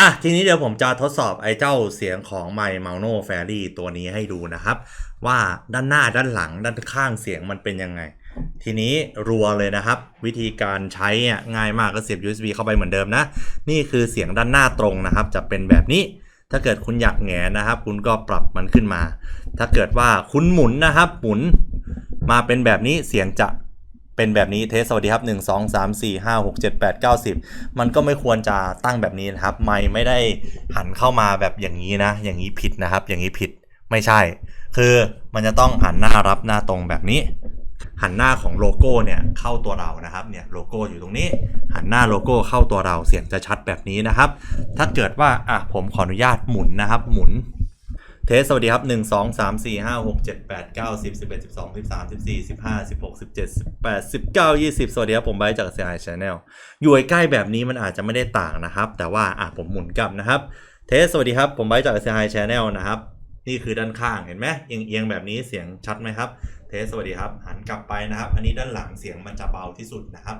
อะทีนี้เดี๋ยวผมจะทดสอบไอ้เจ้าเสียงของไมค์ม u โนแฟรี่ตัวนี้ให้ดูนะครับ ว่าด้านหน้าด้านหลังด้านข้างเสียงมันเป็นยังไง ทีนี้รัวเลยนะครับ วิธีการใช้ง่ายมากก็เสียบ USB เข้าไปเหมือนเดิมนะ นี่คือเสียงด้านหน้าตรงนะครับ จะเป็นแบบนี้ ถ้าเกิดคุณอยากแงนนะครับ คุณก็ปรับมันขึ้นมา ถ้าเกิดว่าคุณหมุนนะครับ หมุนมาเป็นแบบนี้เสียงจะ เป็นแบบนี้เทสสวัสดีครับ 1 2 3 4 5 6 7 8 9 10 มันก็ไม่ควรจะตั้งแบบนี้นะครับ ไม่ไม่ได้หันเข้ามาแบบอย่างนี้นะ อย่างนี้ผิดนะครับ อย่างนี้ผิดไม่ใช่ คือมันจะต้องหันหน้ารับหน้าตรงแบบนี้ หันหน้าของโลโก้เนี่ยเข้าตัวเรานะครับเนี่ยโลโก้อยู่ตรงนี้ หันหน้าโลโก้เข้าตัวเราเสียงจะชัดแบบนี้นะครับ ถ้าเกิดว่าอะผมขออนุญาตหมุนนะครับ หมุน เทสสวัสดีครับ1 2 3 4 5 6 7 8 9 10 11 12 13 14 15 16 17 18 19 20สวัสดีครับผมไบร์ทจาก CI Channel อยู่ใกล้แบบนี้มันอาจจะไม่ได้ต่างนะครับ แต่ว่าอะผมหมุนกลับนะครับ เทสสวัสดีครับผมไบจาก CI Channel นะครับ นี่คือด้านข้างเห็นไหมเอียงๆแบบนี้เสียงชัดไหมครับ เทสสวัสดีครับหันกลับไปนะครับ อันนี้ด้านหลังเสียงมันจะเบาที่สุดนะครับ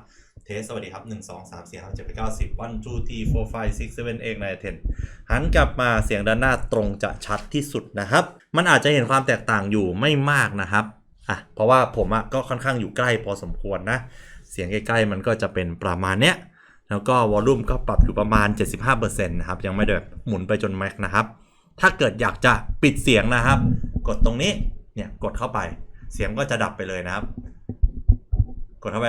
เทสสวัสดีครับ 1 2 3 4 5 7 8 9 10 1 2 3 4 5 6 7 8 9 10หันกลับมาเสียงด้านหน้าตรงจะชัดที่สุดนะครับ มันอาจจะเห็นความแตกต่างอยู่ไม่มากนะครับอะเพราะว่าผมอะก็ค่อนข้างอยู่ใกล้พอสมควรนะ เสียงใกล้ๆมันก็จะเป็นประมาณเนี้ยแล้วก็วอลลุ่มก็ปรับอยู่ประมาณ 75%นะครับยังไม่ได้แบบหมุนไปจนแม็กนะครับ ถ้าเกิดอยากจะปิดเสียงนะครับ กดตรงนี้เนี่ยกดเข้าไป เสียงก็จะดับไปเลยนะครับ กดเข้าไป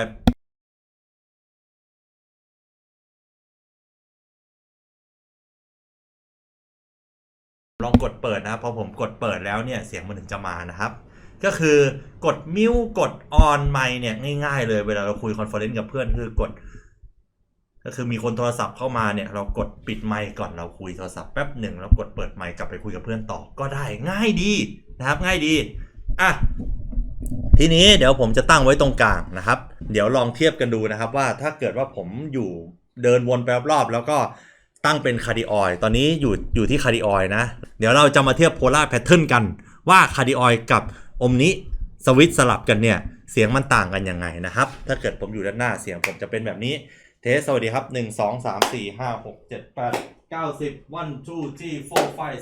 ลองกดเปิดนะครับพอผมกดเปิดแล้วเนี่ยเสียงมันถึงจะมานะครับ ก็คือกดมิวกดออนไมค์เนี่ยง่ายๆเลยเวลาเราคุยคอนเฟอเรนซ์กับเพื่อนคือกด ก็คือมีคนโทรศัพท์เข้ามาเนี่ยเรากดปิดไมค์ก่อนเราคุยโทรศัพท์แป๊บหนึ่งแล้วกดเปิดไมค์กลับไปคุยกับเพื่อนต่อก็ได้ง่ายดีนะครับง่ายดีอะทีนี้เดี๋ยวผมจะตั้งไว้ตรงกลางนะครับ เดี๋ยวลองเทียบกันดูนะครับว่าถ้าเกิดว่าผมอยู่เดินวนไปรอบๆแล้วก็ ตั้งเป็นคาร์ดิออยตอนนี้อยู่อยู่ที่คาร์ดิออยนะ เดี๋ยวเราจะมาเทียบโพลาร์แพทเทิร์นกันว่าคาร์ดิออยกับอมนี้สวิตสลับกันเนี่ย เสียงมันต่างกันยังไงนะครับ ถ้าเกิดผมอยู่ด้านหน้าเสียงผมจะเป็นแบบนี้ เทสสวัสดีครับ 1 2 3 4 5 6 7 8 9 10 1 2 3 4 5 6 7 8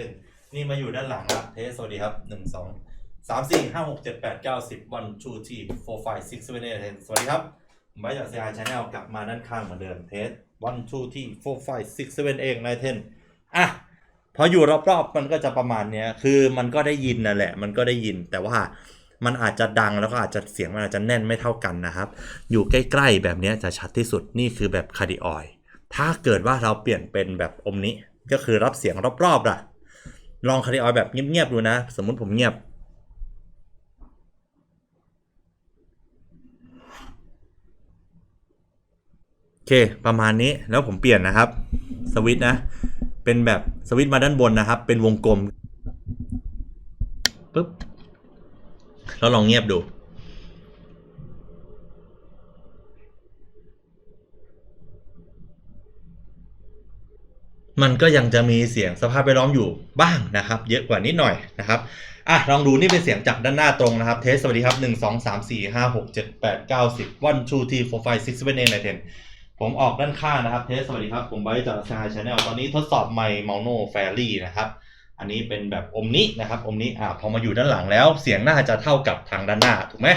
9 10นี่มาอยู่ด้านหลังละเทสสวัสดีครับ 1 2 3 4 5 6 7 8 9 10 1 2 3 4 5 6 7 8 10สวัสดีครับ ไบร์ทจาก CI Channel กลับมาด้านข้างเหมือนเดิมเทส1 2 3 4 5 6 7 8 9 10อะพออยู่รอบๆมันก็จะประมาณเนี้ยคือมันก็ได้ยินนั่นแหละ มันก็ได้ยินแต่ว่ามันอาจจะดังแล้วก็อาจจะเสียงมันอาจจะแน่นไม่เท่ากันนะครับ อยู่ใกล้ๆแบบนี้จะชัดที่สุดนี่คือแบบคาร์ดิออยถ้าเกิดว่าเราเปลี่ยนเป็นแบบอมนี้ก็คือรับเสียงรอบๆล่ะ ลองคาร์ดิออยแบบเงียบๆดูนะ สมมุติผมเงียบ เคประมาณนี้แล้วผมเปลี่ยนนะครับสวิตนะ เป็นแบบสวิตมาด้านบนนะครับ เป็นวงกลมปุ๊บแล้วลองเงียบดู มันก็ยังจะมีเสียงสภาพแวดล้อมอยู่บ้างนะครับ เยอะกว่านิดหน่อยนะครับอะลองดูนี่เป็นเสียงจากด้านหน้าตรงนะครับ เทสสวัสดีครับ 1 2 3 4 5 6 7 8 9 10 1 2 3 4 5 6 7 8 9 10 ผมออกด้านข้างนะครับเทสสวัสดีครับ ผมไบร์ทจากชาชาแนลตอนนี้ทดสอบไมค์เมาโนแฟรี่นะครับ อันนี้เป็นแบบอมนี้นะครับอมนี้อะพอมาอยู่ด้านหลังแล้ว เสียงน่าจะเท่ากับทางด้านหน้าถูกไหม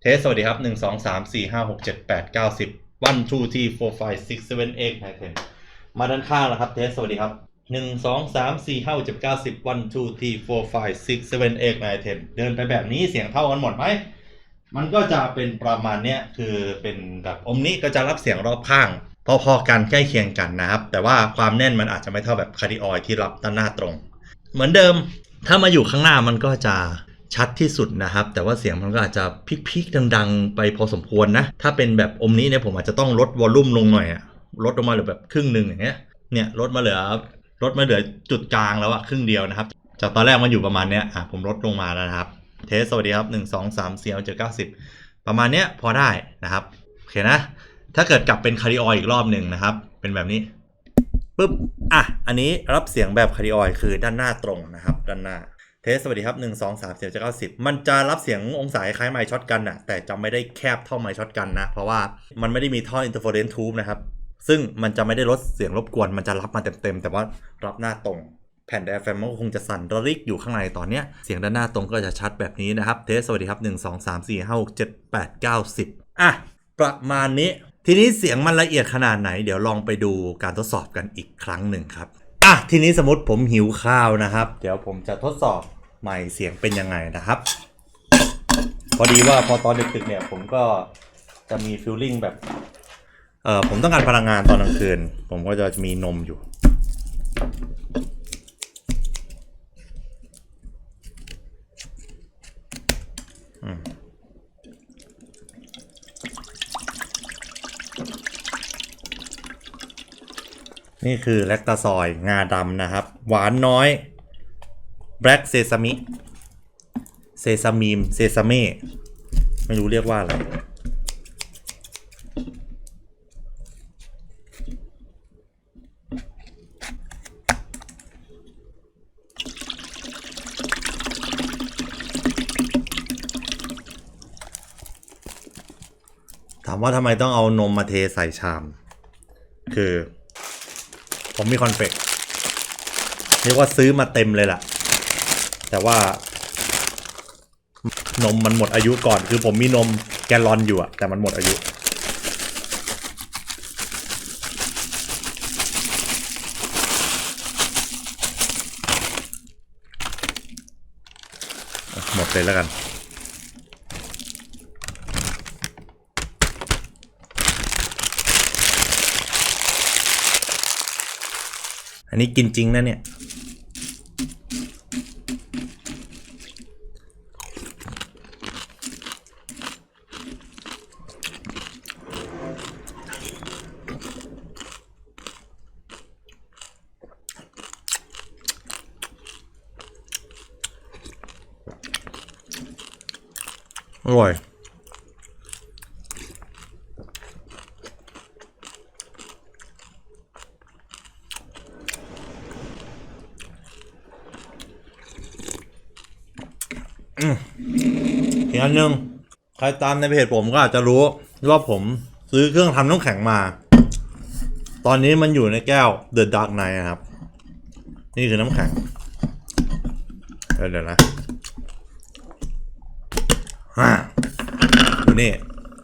เทสสวัสดีครับ1 2 3 4 5 6 7 8 9 10 1 2 3 4 5 6 7 8 9 10มาด้านข้างนะครับเทสสวัสดีครับหนึ่งสองสามสี่ห้าเจ็ดเก้าสิบ one two three four five six seven eight nine ten เดินไปแบบนี้เสียงเท่ากันหมดไหม มันก็จะเป็นประมาณเนี้ยคือเป็นแบบอมนี้ก็จะรับเสียงรอบข้างพอๆกันใกล้เคียงกันนะครับ แต่ว่าความแน่นมันอาจจะไม่เท่าแบบคาร์ดิออยที่รับด้านหน้าตรง เหมือนเดิม ถ้ามาอยู่ข้างหน้ามันก็จะชัดที่สุดนะครับ แต่ว่าเสียงมันก็อาจจะพิกๆดัง ๆ ไปพอสมควรนะ ถ้าเป็นแบบอมนี้เนี่ยผมอาจจะต้องลดวอลลุ่มลงหน่อยอะลดลงมาเหลือแบบครึ่งหนึ่งอย่างเงี้ยเนี่ยลดมาเหลือลดมาเหลือจุดกลางแล้วอะครึ่งเดียวนะครับจากตอนแรกมันอยู่ประมาณเนี้ยอะผมลดลงมาแล้วนะครับ เทสสวัสดีครับหนึ่งสองสามสี่เจ็ดเก้าสิบประมาณเนี้ยพอได้นะครับ โอเคนะ ถ้าเกิดกลับเป็นคาร์ดิออยอีกรอบหนึ่งนะครับ เป็นแบบนี้ปุ๊บอะอันนี้รับเสียงแบบคาร์ดิออยคือด้านหน้าตรงนะครับ ด้านหน้าเทสสวัสดีครับ 1 2 3 4 7 9 10 มันจะรับเสียงองศาคล้ายไมค์ช็อตกันนะแต่จะไม่ได้แคบเท่าไมค์ช็อตกันนะ เพราะว่ามันไม่ได้มีท่ออินเตอร์เฟอเรนซ์ทูบนะครับซึ่งมันจะไม่ได้ลดเสียงรบกวน มันจะรับมาเต็มๆ แต่ว่ารับหน้าตรง แผ่นไดอะแฟมมันก็คงจะสั่นระริกอยู่ข้างในตอนเนี้ยเสียงด้านหน้าตรงก็จะชัดแบบนี้นะครับเทสสวัสดีครับ 1 2 3 4 5 6 7 8 9 10 อะ ประมาณนี้ ทีนี้เสียงมันละเอียดขนาดไหน เดี๋ยวลองไปดูการทดสอบกันอีกครั้งหนึ่งครับอะทีนี้สมมติผมหิวข้าวนะครับ เดี๋ยวผมจะทดสอบใหม่เสียงเป็นยังไงนะครับ พอดีว่าพอตอนดึกๆเนี่ยผมก็จะมีฟิลลิ่งแบบเออผมต้องการพลังงานตอนกลางคืน ผมก็จะมีนมอยู่ นี่คือแลคตาซอยงาดำนะครับ หวานน้อยแบล็กเซซามิเซซามีมเซซาเม่ไม่รู้เรียกว่าอะไรถามว่าทำไมต้องเอานมมาเทใส่ชาม คือ ผมมีคอนเฟกเรียกว่าซื้อมาเต็มเลยล่ะ แต่ว่านมมันหมดอายุก่อน คือผมมีนมแกลลอนอยู่อะแต่มันหมดอายุ หมดเลยแล้วกัน อันนี้กินจริงนะเนี่ย อร่อย อีกอันหนึ่งใครตามในเพจผมก็อาจจะรู้ว่าผมซื้อเครื่องทำน้ำแข็งมา ตอนนี้มันอยู่ในแก้ว The Dark Knight นะครับ นี่คือน้ำแข็งเดี๋ยวเดี๋ยวนะฮ่าดูนี่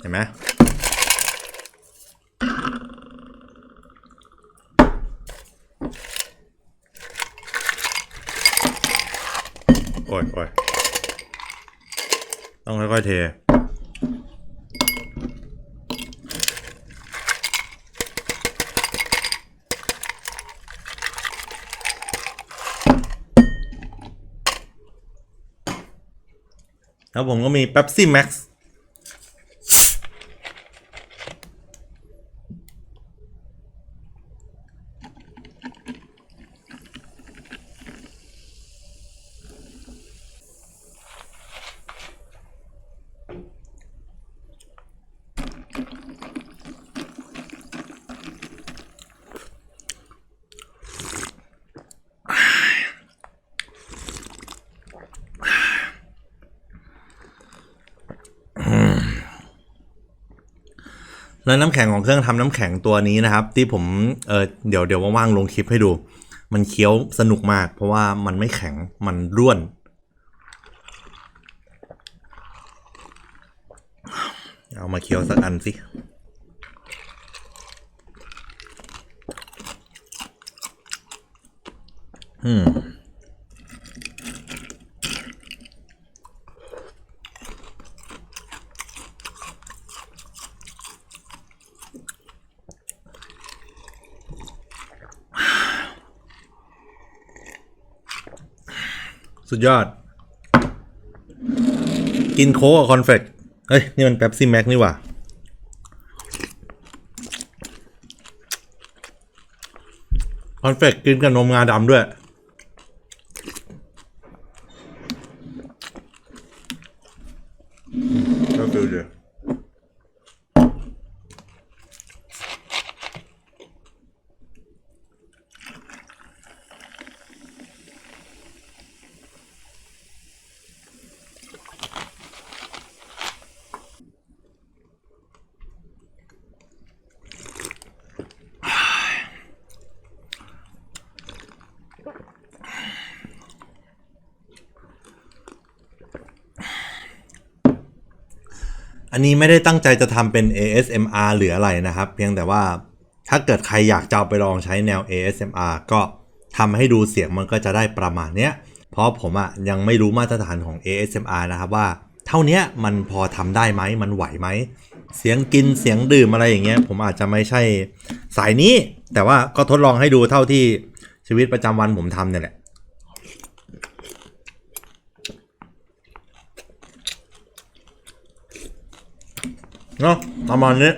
เห็นไหมโอ้ยโอ้ย ต้องค่อยๆเท แล้วผมก็มี Pepsi Max แล้วน้ำแข็งของเครื่องทำน้ำแข็งตัวนี้นะครับ ที่ผมเออเดี๋ยวเดี๋ยวว่างๆลงคลิปให้ดู มันเคี้ยวสนุกมาก เพราะว่ามันไม่แข็งมันร่วน เอามาเคี้ยวสักอันสิอืม สุดยอด กินโค้กกับคอนเฟกเฮ้ย นี่มันแป๊บซี่แม็กนี่หว่า คอนเฟกกินกับนมงาดำด้วย อันนี้ไม่ได้ตั้งใจจะทำเป็น ASMR หรืออะไรนะครับ เพียงแต่ว่าถ้าเกิดใครอยากจะาไปลองใช้แนว ASMR ก็ทำให้ดูเสียงมันก็จะได้ประมาณเนี้ย เพราะผมอะยังไม่รู้มาตรฐานของ ASMR นะครับว่า เท่านี้มันพอทำได้ไหมมันไหวไหม เสียงกินเสียงดื่มอะไรอย่างเงี้ย ผมอาจจะไม่ใช่สายนี้ แต่ว่าก็ทดลองให้ดูเท่าที่ ชีวิตประจำวันผมทำเนี่ยแหละ เนาะประมาณนี้